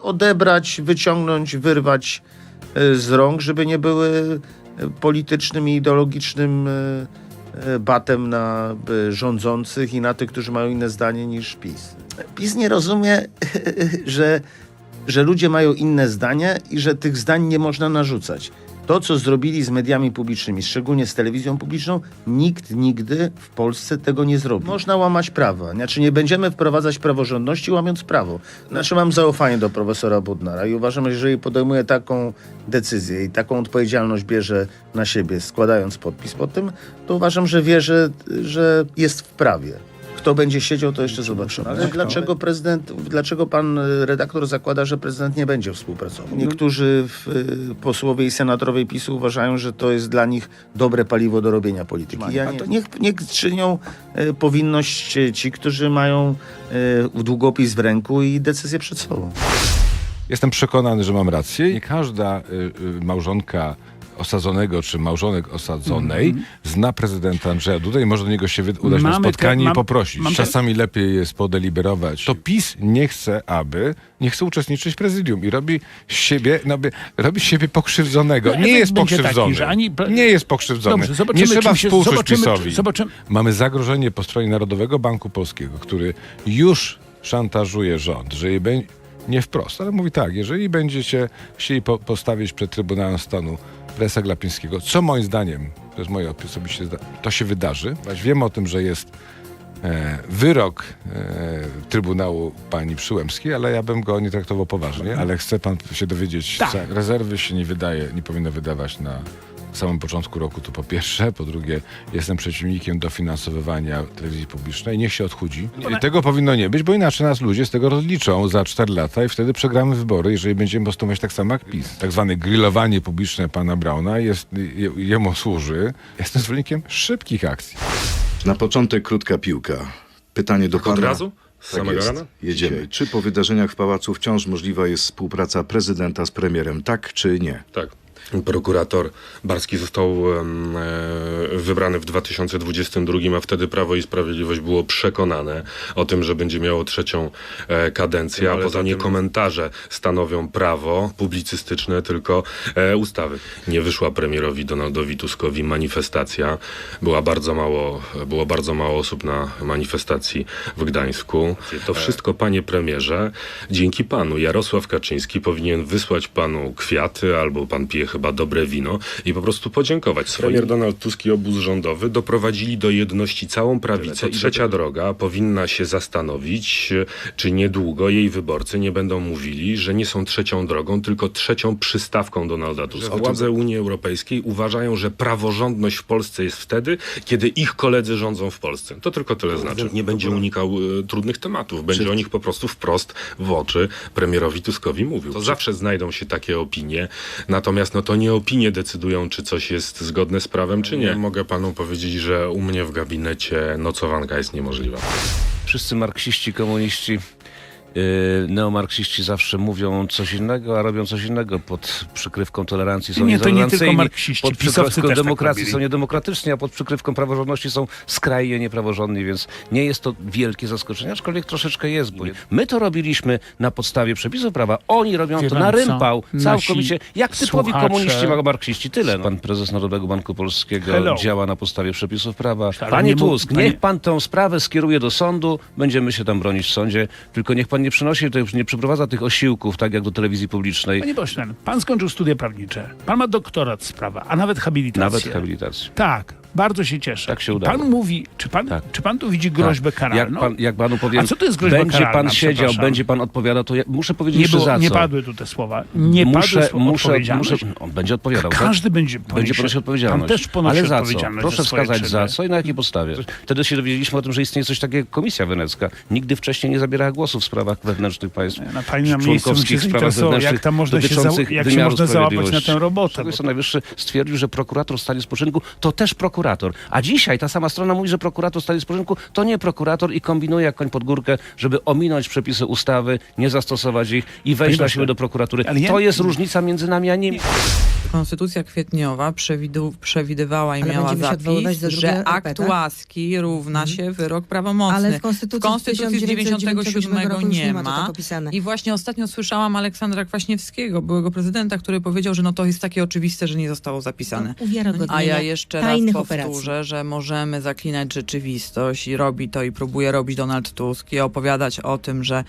odebrać, wyciągnąć, wyrwać e, z rąk, żeby nie były e, politycznym i ideologicznym e, batem na rządzących i na tych, którzy mają inne zdanie niż PiS. PiS nie rozumie, że, że ludzie mają inne zdanie i że tych zdań nie można narzucać. To, co zrobili z mediami publicznymi, szczególnie z telewizją publiczną, nikt nigdy w Polsce tego nie zrobi. Można łamać prawa. Znaczy nie będziemy wprowadzać praworządności łamiąc prawo. Znaczy mam zaufanie do profesora Budnara i uważam, że jeżeli podejmuje taką decyzję i taką odpowiedzialność bierze na siebie, składając podpis pod tym, to uważam, że wie, że, że jest w prawie. Kto będzie siedział, to jeszcze zobaczymy. Ale dlaczego prezydent, dlaczego pan y, redaktor zakłada, że prezydent nie będzie współpracował? Niektórzy w, y, posłowie i senatorowie PiSu uważają, że to jest dla nich dobre paliwo do robienia polityki. Ja nie, niech, niech czynią y, powinność ci, którzy mają długopis w ręku i decyzję przed sobą. Jestem przekonany, że mam rację. Nie każda y, y, małżonka osadzonego czy małżonek osadzonej zna prezydenta Andrzeja Duda i może do niego się udać na. Mamy te- spotkanie mam- i poprosić. te- Czasami lepiej jest podeliberować. To PiS nie chce, aby, nie chce uczestniczyć w prezydium i robi siebie, no, robi siebie pokrzywdzonego. No, nie jest taki, pokrzywdzony. że ani- Nie jest pokrzywdzony. Dobrze, zobaczymy, nie trzeba się- współczuć zobaczymy, PiSowi. zobaczymy. Mamy zagrożenie po stronie Narodowego Banku Polskiego, który już szantażuje rząd, że nie wprost, ale mówi tak, jeżeli będziecie chcieli po, postawić przed Trybunałem Stanu presa Glapińskiego, co moim zdaniem, to jest moje osobiście to się wydarzy. Wiem o tym, że jest e, wyrok e, Trybunału pani Przyłębskiej, ale ja bym go nie traktował poważnie, ale chce pan się dowiedzieć, Tak. rezerwy się nie wydaje, nie powinno wydawać na samym początku roku, to po pierwsze. Po drugie, jestem przeciwnikiem dofinansowywania telewizji publicznej. Niech się odchudzi. I tego powinno nie być, bo inaczej nas ludzie z tego rozliczą za 4 lata i wtedy przegramy wybory, jeżeli będziemy postępować tak samo jak PiS. Tak zwane grillowanie publiczne pana Brauna jest, je, jemu służy. Jestem zwolennikiem szybkich akcji. Na początek krótka piłka. Pytanie do Tak pana. od razu? Z Tak samego jest. rana? Jedziemy. Czy po wydarzeniach w pałacu wciąż możliwa jest współpraca prezydenta z premierem? Tak czy nie? Tak. Prokurator Barski został e, wybrany w 2022, a wtedy Prawo i Sprawiedliwość było przekonane o tym, że będzie miało trzecią e, kadencję, a poza za nie komentarze stanowią prawo publicystyczne, tylko e, ustawy. Nie wyszła premierowi Donaldowi Tuskowi manifestacja. Była bardzo mało, było bardzo mało osób na manifestacji w Gdańsku. To wszystko, panie premierze, dzięki panu. Jarosław Kaczyński powinien wysłać panu kwiaty, albo pan pije chyba dobre wino i po prostu podziękować. Premier Donald Tusk i obóz rządowy doprowadzili do jedności całą prawicę. I trzecia droga powinna się zastanowić, czy niedługo jej wyborcy nie będą mówili, że nie są trzecią drogą, tylko trzecią przystawką Donalda Tuska. Władze Unii Europejskiej uważają, że praworządność w Polsce jest wtedy, kiedy ich koledzy rządzą w Polsce. To tylko tyle znaczy. Nie będzie unikał e, trudnych tematów. Będzie o nich po prostu wprost w oczy premierowi Tuskowi mówił. To zawsze znajdą się takie opinie, natomiast no to nie opinie decydują, czy coś jest zgodne z prawem, czy nie. Mogę panu powiedzieć, że u mnie w gabinecie nocowanka jest niemożliwa. wszyscy marksiści, komuniści, neomarksiści zawsze mówią coś innego, a robią coś innego pod przykrywką tolerancji. Są Nie, to nie tylko marksiści, Pod przykrywką tak demokracji robili. są niedemokratyczni, a pod przykrywką praworządności są skrajnie niepraworządni, więc nie jest to wielkie zaskoczenie, aczkolwiek troszeczkę jest, bo my to robiliśmy na podstawie przepisów prawa, oni robią Wie to na rympał, całkowicie, jak typowi słuchacze- komuniści, marksiści, tyle. No. Pan prezes Narodowego Banku Polskiego Hello. działa na podstawie przepisów prawa. Ale Panie Tusk, panie- niech pan tę sprawę skieruje do sądu, będziemy się tam bronić w sądzie, tylko niech pan nie przynosi, tutaj, nie przeprowadza tych osiłków, tak jak do telewizji publicznej, Panie pośle, pan skończył studia prawnicze. Pan ma doktorat z prawa, a nawet habilitację. nawet habilitacji. Tak, bardzo się cieszę. Tak się udało. Pan mówi, czy pan, Tak. czy pan tu widzi groźbę Tak. karalną? Jak, pan, jak panu powiem, A co to jest groźba będzie karalna, pan siedział, będzie pan odpowiadał, to ja muszę powiedzieć nie, było, za nie co. padły tu te słowa. Nie muszę, padły muszę, muszę, on będzie odpowiadał. tak? Każdy będzie Będzie poniesie- ponosił odpowiedzialność. Pan też ponosi Ale za co? Proszę wskazać za co i na jakiej podstawie. Wtedy się dowiedzieliśmy o tym, że istnieje coś takiego jak Komisja Wenecka. Nigdy wcześniej nie zabierała głosu w sprawach wewnętrznych państw. Na pani na miejscu bym się członkowskich sprawach zainteresował, jak wewnętrznych tam można się, za, jak się można załapać na tę robotę. Sąd Najwyższy stwierdził, że prokurator w stanie spoczynku to też prokurator prokurator. A dzisiaj ta sama strona mówi, że prokurator stanie z porządku. To nie prokurator i kombinuje jak koń pod górkę, żeby ominąć przepisy ustawy, nie zastosować ich i wejść Panie na siłę do prokuratury. ale ja- To jest różnica między nami a nimi. Konstytucja kwietniowa przewidu, przewidywała i Ale miała zapis, że akt tak? łaski równa się wyrok prawomocny. Ale w Konstytucji, w Konstytucji z 97 roku już nie ma tak. I właśnie ostatnio słyszałam Aleksandra Kwaśniewskiego, byłego prezydenta, który powiedział, że no to jest takie oczywiste, że nie zostało zapisane. Uwiarygodnienie A ja jeszcze raz powtórzę, operacji. że możemy zaklinać rzeczywistość i robi to i próbuje robić Donald Tusk i opowiadać o tym, że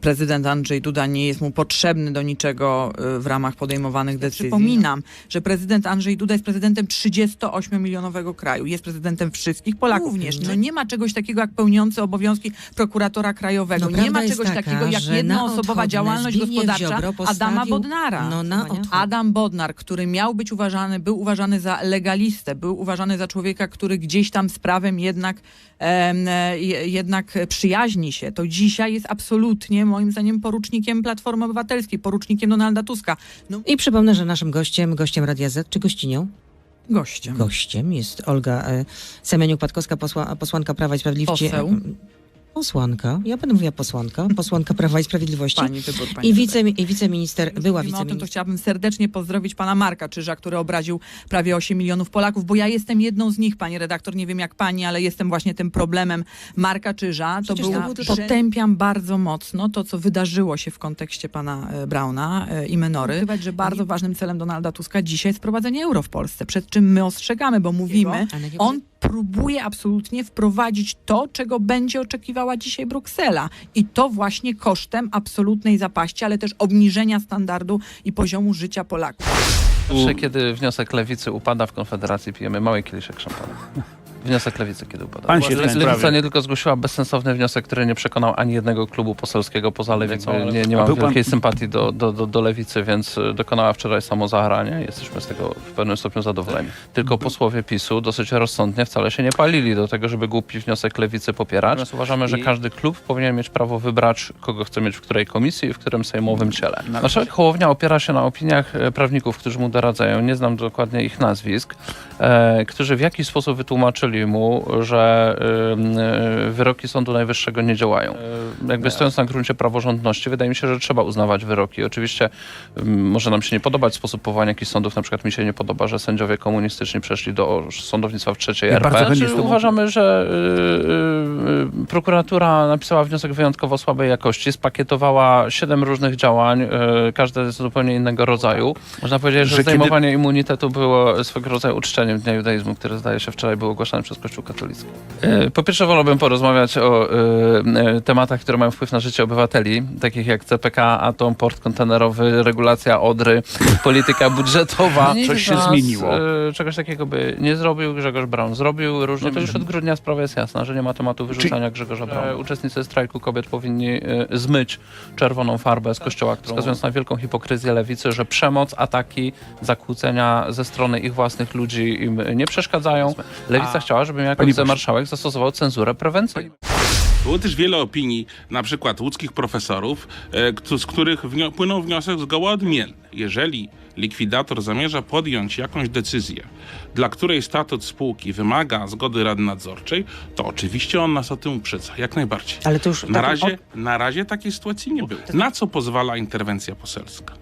prezydent Andrzej Duda nie jest mu potrzebny do niczego e, w ramach podejmowanych decyzji. Przypominam, że prezydent Andrzej Duda jest prezydentem 38-milionowego kraju. Jest prezydentem wszystkich Polaków. Również. No nie ma czegoś takiego jak pełniący obowiązki prokuratora krajowego. No, nie ma czegoś taka, takiego jak jednoosobowa działalność gospodarcza Adama Bodnara. No, na. Adam Bodnar, który miał być uważany, był uważany za legalistę, był uważany za człowieka, który gdzieś tam z prawem jednak, e, je- jednak przyjaźni się, to dzisiaj jest absolutnie moim zdaniem porucznikiem Platformy Obywatelskiej, porucznikiem Donalda Tuska. No, I przypomnę, że naszym gościem, gościem Radia Z, czy gościnią? gościem. Gościem jest Olga e, Semeniuk-Patkowska, posła, posłanka Prawa i Sprawiedliwości. Poseł. Posłanka, ja będę mówiła posłanka, posłanka Prawa i Sprawiedliwości. Pani wybór, pani I, wice, I wiceminister, była Mówimy o tym, to wiceminister. chciałabym serdecznie pozdrowić pana Marka Czyża, który obraził prawie 8 milionów Polaków, bo ja jestem jedną z nich, pani redaktor, nie wiem jak pani, ale jestem właśnie tym problemem Marka Czyża. To był, to był potępiam bardzo mocno to, co wydarzyło się w kontekście pana e, Brauna e, i Menory. Pamiętać, że bardzo ważnym celem Donalda Tuska dzisiaj jest wprowadzenie euro w Polsce, przed czym my ostrzegamy, bo mówimy, on próbuje absolutnie wprowadzić to, czego będzie oczekiwała dzisiaj Bruksela. I to właśnie kosztem absolutnej zapaści, ale też obniżenia standardu i poziomu życia Polaków. Zawsze, kiedy wniosek lewicy upada w Konfederacji, pijemy mały kieliszek szampana. Wniosek lewicy, kiedy upada. Pan się Le- Lewica nie tylko zgłosiła bezsensowny wniosek, który nie przekonał ani jednego klubu poselskiego poza lewicą. Nie, nie mam był pan- wielkiej sympatii do, do, do, do lewicy, więc y, dokonała wczoraj samozaharania. Jesteśmy z tego w pewnym stopniu zadowoleni. Tylko posłowie PiSu dosyć rozsądnie wcale się nie palili do tego, żeby głupi wniosek lewicy popierać. Natomiast uważamy, że każdy klub powinien mieć prawo wybrać, kogo chce mieć w której komisji i w którym sejmowym ciele. Nasza Hołownia opiera się na opiniach e, prawników, którzy mu doradzają. Nie znam dokładnie ich nazwisk, e, którzy w jakiś sposób wytłumaczyli mu, że e, e, wyroki Sądu Najwyższego nie działają. E, jakby stojąc na gruncie praworządności, wydaje mi się, że trzeba uznawać wyroki. Oczywiście m, może nam się nie podobać sposób powołania jakichś sądów. Na przykład mi się nie podoba, że sędziowie komunistyczni przeszli do sądownictwa w trzeciej Ja RP. Znaczy, uważamy, że y, y, y, prokuratura napisała wniosek wyjątkowo słabej jakości, spakietowała siedem różnych działań, y, każde z zupełnie innego rodzaju. Można powiedzieć, że, Że kiedy- zdejmowanie immunitetu było swego rodzaju uczczeniem Dnia Judaizmu, który zdaje się wczoraj był przez Kościół katolicki. Y, Po pierwsze wolałbym porozmawiać o y, y, tematach, które mają wpływ na życie obywateli, takich jak CPK, atom, port kontenerowy, regulacja Odry, polityka budżetowa. Coś się nas, zmieniło. Czegoś takiego by nie zrobił. Grzegorz Braun zrobił. Różnie to już od grudnia sprawa jest jasna, że nie ma tematu wyrzucania Grzegorza Brauna. Uczestnicy strajku kobiet powinni zmyć czerwoną farbę z kościoła, którą, wskazując na wielką hipokryzję lewicy, że przemoc, ataki, zakłócenia ze strony ich własnych ludzi im nie przeszkadzają. Lewica A- chciała, żebym jako wicemarszałek zastosował cenzurę prewencyjną. Było też wiele opinii, na przykład łódzkich profesorów, e, z których wnio- płynął wniosek zgoła odmienny. Jeżeli likwidator zamierza podjąć jakąś decyzję, dla której statut spółki wymaga zgody Rady Nadzorczej, to oczywiście on nas o tym uprzedza, jak najbardziej. Ale to już Na razie, na razie takiej sytuacji nie było. Na co pozwala interwencja poselska?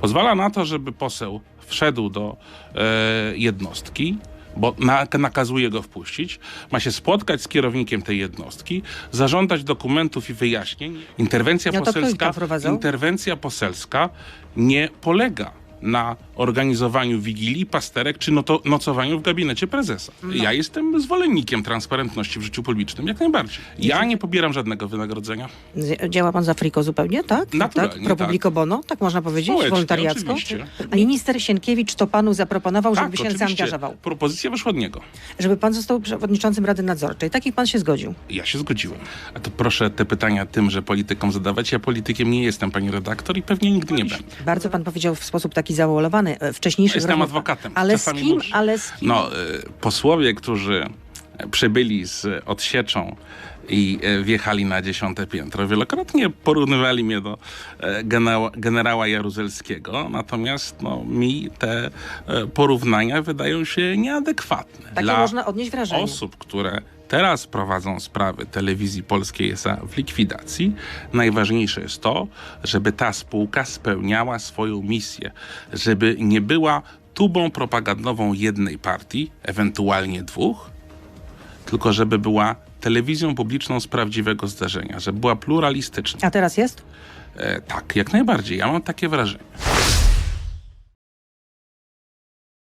Pozwala na to, żeby poseł wszedł do e, jednostki, bo na, nakazuje go wpuścić, ma się spotkać z kierownikiem tej jednostki, zażądać dokumentów i wyjaśnień. Interwencja No poselska, interwencja poselska nie polega na organizowaniu wigilii, pasterek czy noto, nocowaniu w gabinecie prezesa. No. Ja jestem zwolennikiem transparentności w życiu publicznym, jak najbardziej. Ja nie pobieram żadnego wynagrodzenia. Działa pan za friko zupełnie, tak? Naturalnie, tak? Pro tak. bono, tak można powiedzieć, Społecznie, wolontariacko. oczywiście. Minister Sienkiewicz to panu zaproponował, żeby Tak, się oczywiście. zaangażował. Propozycja wyszła od niego. Żeby pan został przewodniczącym Rady Nadzorczej. Takich pan się zgodził. Ja się zgodziłem. A to proszę te pytania tymże politykom zadawać. Ja politykiem nie jestem, pani redaktor, i pewnie nigdy nie będę. Bardzo pan powiedział w sposób taki zawolowany. E, Wcześniejszych Jestem adwokatem. Ale z kim? muszę. Ale z kim? No, y, posłowie, którzy przybyli z odsieczą i e, wjechali na dziesiąte piętro. Wielokrotnie porównywali mnie do e, generała, generała Jaruzelskiego, natomiast no, mi te e, porównania wydają się nieadekwatne. Takie Dla można odnieść wrażenie. osób, które teraz prowadzą sprawy telewizji polskiej SA w likwidacji, najważniejsze jest to, żeby ta spółka spełniała swoją misję, żeby nie była tubą propagandową jednej partii, ewentualnie dwóch, tylko żeby była telewizją publiczną z prawdziwego zdarzenia, żeby była pluralistyczna. A teraz jest? E, tak, jak najbardziej. Ja mam takie wrażenie.